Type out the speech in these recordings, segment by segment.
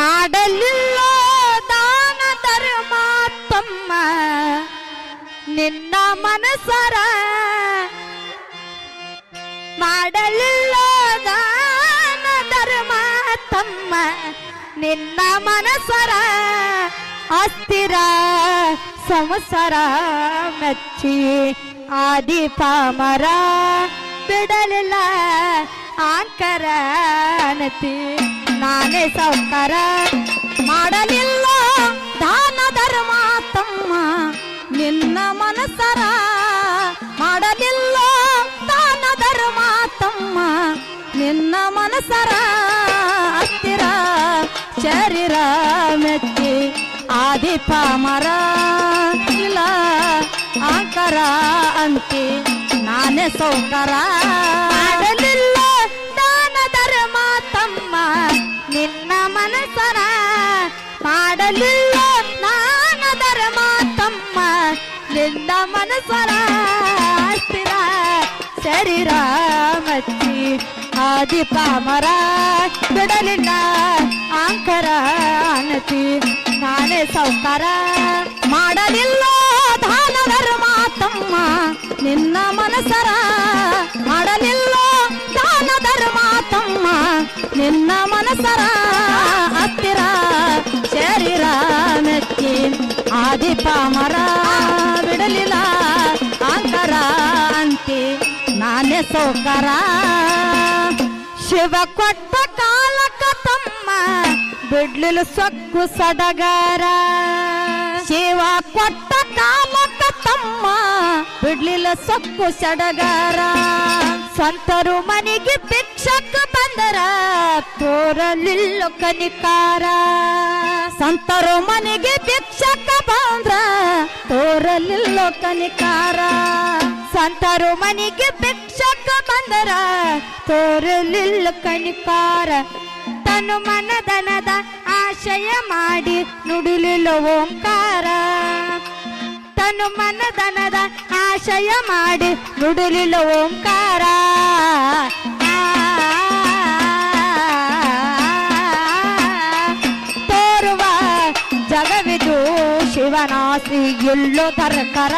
ಮಾಡಲಿಲ್ಲೋ ದಾನ ಧರ್ಮಾತ್ಮಮ್ಮ ನಿನ್ನ ಮನಸರ ಮಾಡಲಿಲ್ಲೋ ದಾನ ಧರ್ಮಾತ್ಮಮ್ಮ ನಿನ್ನ ಮನಸರ ಅಸ್ಥಿರ ಸಂಸರ ಮೆಚ್ಚಿ ಆದಿ ಪಾಮರ ಬಿಡಲಿಲ್ಲ ಆಂಕರ ಅನತಿ ನಾನೇ ಸೌಕರ ಮಾಡಲಿಲ್ಲ ದಾನ ಧರ್ಮ ತಮ್ಮ. ನಿನ್ನ ಮನಸರ ಮಾಡಲಿಲ್ಲ ದಾನ ಧರ್ಮ ತಮ್ಮ. ನಿನ್ನ ಮನಸರ ಹತ್ತಿರ ಶರೀರ ಮೆಚ್ಚಿ ಆದಿ ಪಾಮರ. ಇಲ್ಲ ಆಂಕರ ಅಂತಿ, ನಾನೇ ಸೌಕರ. ನಿನ್ನ ಮನಸರ ಸ್ಥಿರ ಶರೀರ ಮಚ್ಚಿ, ಆದಿ ಪಾಮರ ಬಿಡಲಿಲ್ಲ, ಆಂಕರ ಅನತಿ ನಾನೇ ಸೌಕರ ಮಾಡಲಿಲ್ಲ ದಾನ ಧರ್ಮ ತಮ್ಮ ನಿನ್ನ ಮನಸರ ಮಾಡಲಿಲ್ಲ ದಾನ ಧರ್ಮ ತಮ್ಮ ನಿನ್ನ ಮನಸರ ಹತ್ತಿರ ಶರೀರ ಮೆಚ್ಚಿ, ಆದಿ ಪಾಮರ ಬಿಡಲಿಲ್ಲ. ಸೌಕರ. ಶಿವ ಕೊಟ್ಟ ಕಾಲಕ ತಮ್ಮ ಬಿಡ್ಲಿಲ್ಲ ಸೊಕ್ಕು ಸಡಗರ. ಶಿವ ಕೊಟ್ಟ ಕಾಲಕ ತಮ್ಮ ಬಿಡ್ಲಿಲ್ಲ ಸೊಕ್ಕು ಸಡಗರ. ಸಂತರು ಮನೆಗೆ ಭಿಕ್ಷಕ ಬಂದರ, ತೋರಲಿಲ್ಲ ಕನಿಕಾರ. ಸಂತರು ಮನೆಗೆ ಭಿಕ್ಷಕ ಬಂದ್ರ, ತೋರಲಿಲ್ಲ ಕನಿಕಾರ. ಸಂತರು ಮನೆಗೆ ಭಿಕ್ಷಕ ಬಂದರ ತೋರಲಿಲ್ಲ ಕಣಿಕಾರ. ತನು ಮನದನದ ಆಶಯ ಮಾಡಿ ನುಡಿಲಿಲ್ಲ ಓಂಕಾರ. ತನು ಮನದನದ ಆಶಯ ಮಾಡಿ ನುಡಿಲಿಲ್ಲ ಓಂಕಾರ. ತೋರುವ ಜಗವಿದು ಶಿವನಾಸಿ ಎಲ್ಲೋ ತರ್ಕರ.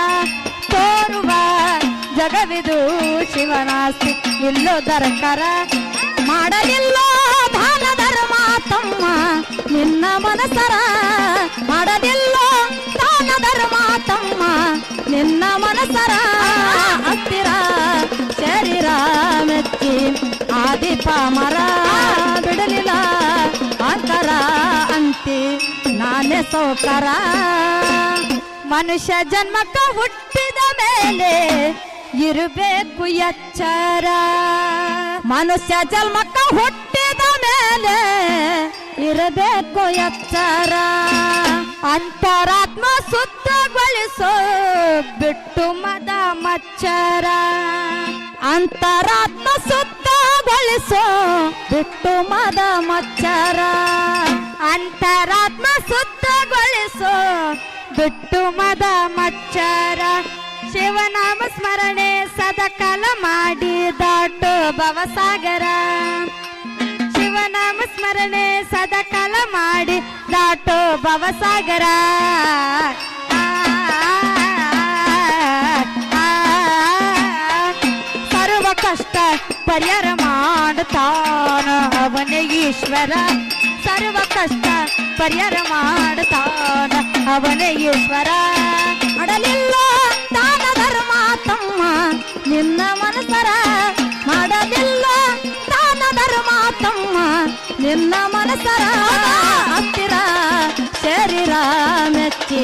ತೋರುವ ಜಗವಿದು ಶಿವನಾಸ್ತಿ ಇಲ್ಲೋ ದರ್ಕರ ಮಾಡಲಿಲ್ಲ ಬಾಲ ಧರ್ಮ ತಮ್ಮ. ನಿನ್ನ ಮನಸರ ಮಾಡಲಿಲ್ಲ ದಾನ ಧರ್ಮ ತಮ್ಮ. ನಿನ್ನ ಮನಸರ ಹತ್ತಿರ ಶರೀರ ಮೆಚ್ಚಿ ಆದಿಪ ಮರ ಬಿಡಲಿಲ್ಲ. ಅಂತರ ಅಂತಿ ನಾನೇ ಸೌಕರ. ಮನುಷ್ಯ ಜನ್ಮಕ್ಕ ಹುಟ್ಟಿದ ಮೇಲೆ ಇರಬೇಕು ಎಚ್ಚರ. ಮನುಷ್ಯ ಜನ್ಮಕ್ಕ ಹುಟ್ಟಿದ ಮೇಲೆ ಇರಬೇಕು ಎಚ್ಚರ. ಅಂತರಾತ್ಮ ಸುತ್ತಗೊಳಿಸೋ ಬಿಟ್ಟು ಮದ ಮಚ್ಚರ. ಅಂತರಾತ್ಮ ಸುತ್ತಗೊಳಿಸೋ ಬಿಟ್ಟು ಮದ ಮಚ್ಚರ. ಅಂತರಾತ್ಮ ಸುತ್ತಗೊಳಿಸೋ ಬಿಟ್ಟು ಮದ ಮಚ್ಚರ. ಶಿವನಾಮ ಸ್ಮರಣೆ ಸದಕಾಲ ಮಾಡಿ ದಾಟು ಭವಸಾಗರ. ಶಿವನಾಮ ಸ್ಮರಣೆ ಸದಕಾಲ ಮಾಡಿ ದಾಟು ಭವಸಾಗರ. ಸರ್ವ ಕಷ್ಟ ಪರಿಹಾರ ಮಾಡುತ್ತಾನ ಅವನೇ ಈಶ್ವರ. ಸರ್ವ ಕಷ್ಟ ಪರಿಹಾರ ಮಾಡುತ್ತಾನ ಅವನೇ ಈಶ್ವರ. ತಮ್ಮ ನಿನ್ನ ಮನಸರ ಮಾಡಲಿಲ್ಲ ದಾನ ಧರ್ಮ ನಿನ್ನ ಮನಸರ ಹತ್ತಿರ ಶರೀರ ಮೆಚ್ಚಿ,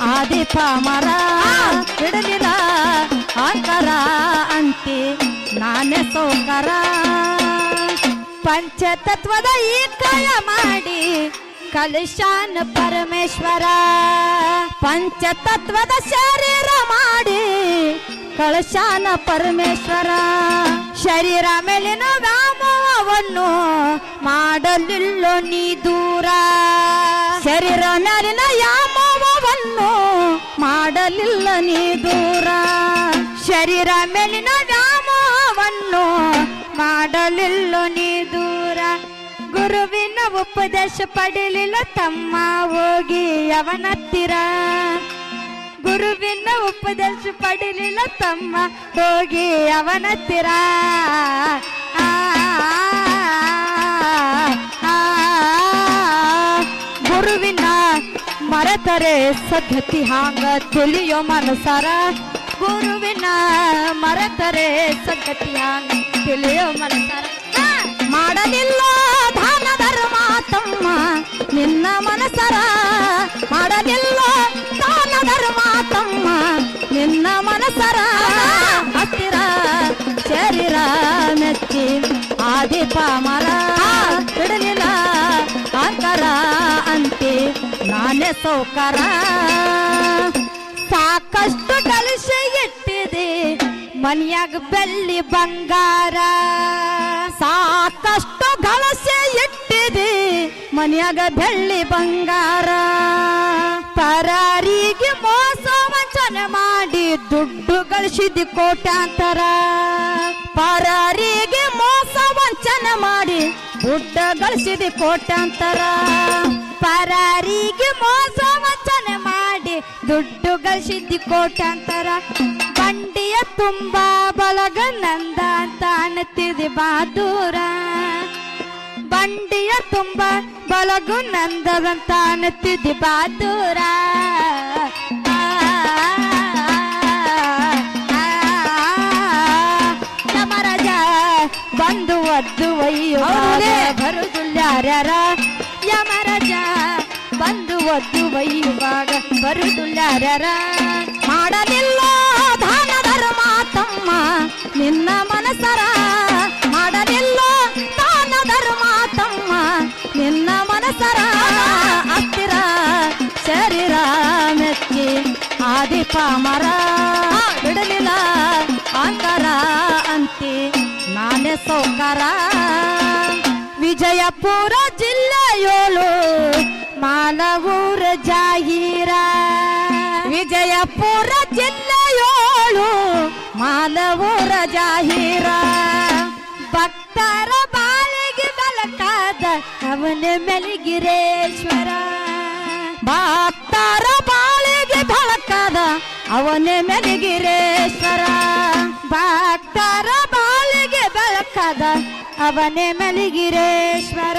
ಆದಿಪ ಮರ ಬಿಡಲಿಲ್ಲ ಆಕರ ಅಂತಿ ನಾನೇ ಸೋಕರ. ಪಂಚತತ್ವದ ಈ ಮಾಡಿ ಕಲಶಾನ ಪರಮೇಶ್ವರ. ಪಂಚತತ್ವದ ಶರೀರ ಮಾಡಿ ಕಳಶಾನ ಪರಮೇಶ್ವರ, ಶರೀರ ಮೇಲಿನ ವ್ಯಾಮೋಹವನ್ನು ಮಾಡಲಿಲ್ಲ ನೀ ದೂರ. ಶರೀರ ಮೇಲಿನ ಯಾಮೋಹವನ್ನು ಮಾಡಲಿಲ್ಲ ನೀ ದೂರ. ಶರೀರ ಮೇಲಿನ ವ್ಯಾಮೋಹವನ್ನು ಮಾಡಲಿಲ್ಲ ನೀ ದೂರ. ಗುರುವಿನ ಉಪದೇಶ ಪಡೆಯಲಿಲ್ಲ ತಮ್ಮ ಹೋಗಿ ಅವನತ್ತಿರ. ಗುರುವಿನ ಉಪದೇಶ ಪಡಿಲಿಲ್ಲ ತಮ್ಮ ಹೋಗಿ ಅವನತ್ತಿರ ಗುರುವಿನ ಮರತರೆ ಸದ್ಗತಿ ಹಾಂಗ ತಿಳಿಯೋ ಮನಸರ ಗುರುವಿನ ಮರತರೆ ಸದ್ಗತಿ ಹಾಂಗ ತಿಳಿಯೋ ಮನಸರ ಮಾಡಲಿಲ್ಲ ದಾನ ಧರ್ಮ ತಮ್ಮ ನಿನ್ನ ಮನಸರ ಮಾಡಲಿಲ್ಲ ಮನಸರ ಹತ್ತಿರ ಶರೀರ ಮೆಚ್ಚಿ ಆದಿಪ ಮರ ಬಿಡಲಿಲ್ಲ ಆಕರ ಅಂತೆ ನಾನೇ ಸೌಕರ ಸಾಕಷ್ಟು ಕಲಶ ಇಟ್ಟಿದೆ ಮನೆಯಾಗ ಬೆಳ್ಳಿ ಬಂಗಾರ ಸಾಕಷ್ಟು ಕಲಸೆ ಇಟ್ಟಿದೆ ಮನೆಯಾಗ ಬೆಳ್ಳಿ ಬಂಗಾರ ಪರಾರಿಗೆ ಮೋಸ ವಂಚನೆ ಮಾಡಿ ದುಡ್ಡು ಗಳಿಸಿದ ಕೋಟ್ಯಾಂತರ. ಪರಾರಿಗೆ ಮೋಸ ವಂಚನೆ ಮಾಡಿ ದುಡ್ಡು ಗಳಿಸಿದ ಕೋಟ್ಯಾಂತರ. ಪರಾರಿಗೆ ಮೋಸ ವಂಚನೆ ಮಾಡಿ ದುಡ್ಡು ಗಳಿಸಿದ್ದಿ ಕೋಟ್ಯಾಂತರ. ಬಂಡಿಯ ತುಂಬಾ ಬಲಗ ನಂದ ಅಂತ ಅನ್ನತಿದೆ ಬಾದೂರ. ಬಂಡಿಯ ತುಂಬ ಬಲಗು ನಂದದಂತ ಅನ್ನತಿದ್ದಿ ಬಾದೂರ. ಒದ್ದು ಒಯ್ಯುವಾಗ ಬರುದುಲ್ಯಾರ್ಯಾರ ಯಮರಾಜ ಬಂದು ಒದ್ದು ಒಯ್ಯುವಾಗ ಬರುದುಲ್ಯಾರ್ಯಾರ ಮಾಡಲಿಲ್ಲ ದಾನ ಧರ್ಮ ತಮ್ಮ ನಿನ್ನ ಮನಸರ. ಮಾಡಲಿಲ್ಲ ದಾನ ಧರ್ಮ ತಮ್ಮ ನಿನ್ನ ಮನಸರ. ಹತ್ತಿರ ಶರೀರ ಮೆಚ್ಚಿ ಆದಿಪ ಮರ ಸೌಕರ ವಿಜಯಪುರ ಜಿಲ್ಲೆಯೋಳು ಮಾನವೂರ ಜಾಹೀರ. ವಿಜಯಪುರ ಜಿಲ್ಲೆಯೋಳು ಮಾನವೂರ ಜಾಹೀರ. ಭಕ್ತರ ಬಾಳಿಗೆ ಬಲಕಾದ ಅವನ ಮೆಲಗಿರೇಶ್ವರ. ಭಕ್ತರ ಬಾಳಿಗೆ ಬಳಕಾದ ಅವನ ಮೆಲಗಿರೇಶ್ವರ. ಬೆಳಕಾದ ಅವನೇ ಮಲಿಗಿರೇಶ್ವರ.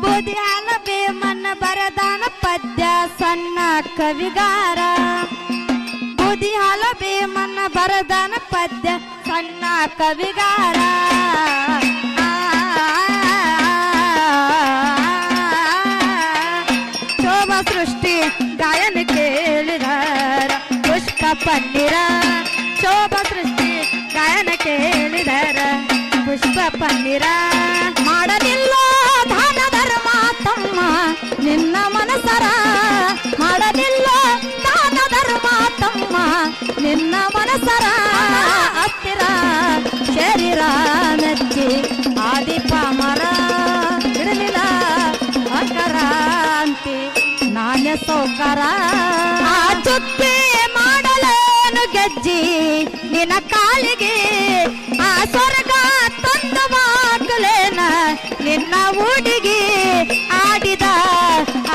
ಬೂದಿ ಹಾಲ ಮನ್ನ ಬರದಾನ ಪದ್ಯ ಸಣ್ಣ ಕವಿಗಾರ. ಬೂದಿ ಹಾಲ ಮನ್ನ ಬರದಾನ ಪದ್ಯ ಸಣ್ಣ ಕವಿಗಾರ. ಪುಷ್ಪ ಪನ್ನೀರ ಮಾಡಲಿಲ್ಲ ದಾನ ಧರ್ಮ ತಮ್ಮ ನಿನ್ನ ಮನಸರ ಮಾಡಲಿಲ್ಲ ದಾನ ಧರ್ಮ ತಮ್ಮ ನಿನ್ನ ಮನಸರ ಹತ್ತಿರ ಶರೀರ ಮೆಚ್ಚಿ ಆದಿಪ ಮರ ಬಿಡಲಿಲ್ಲ ಅಕರ ಅಂತಿ ನಾನೇ ಸೌಕರ ಆ ಚುಕ್ಕಿ ಮಾಡಲೇನು ಗೆಜ್ಜಿ ನಿನ್ನ ಕಾಲಿಗೆ ಆ ಸ್ವರ್ಗ ತಂದ ಮಕ್ಕಳೇನ ನಿನ್ನ ಹುಡುಗಿ ಆಡಿದ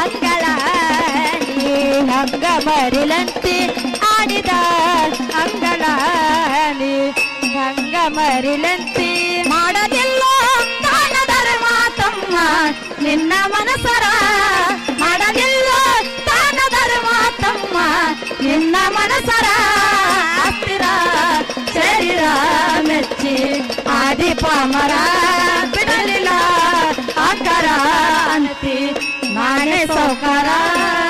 ಅಂಗಳ ಹಂಗ ಮರಿಲಂತೆ ಆಡಿದ ಅಂಗಳ ಹಂಗ ಮರಿಲಂತೆ. ಮಾಡಲಿಲ್ಲ ತಾನದರ ಮಾತಮ್ಮ, ನಿನ್ನ ಮನಸರ ಮಾಡಲಿಲ್ಲ ತಾನದರ ಮಾತಮ್ಮ, ನಿನ್ನ ಮನಸರ ಹತ್ತಿರ ಶರೀರ ಮೆಚ್ಚಿ ಆದಿ ಮರ ಬಿಡಲಿಲ್ಲ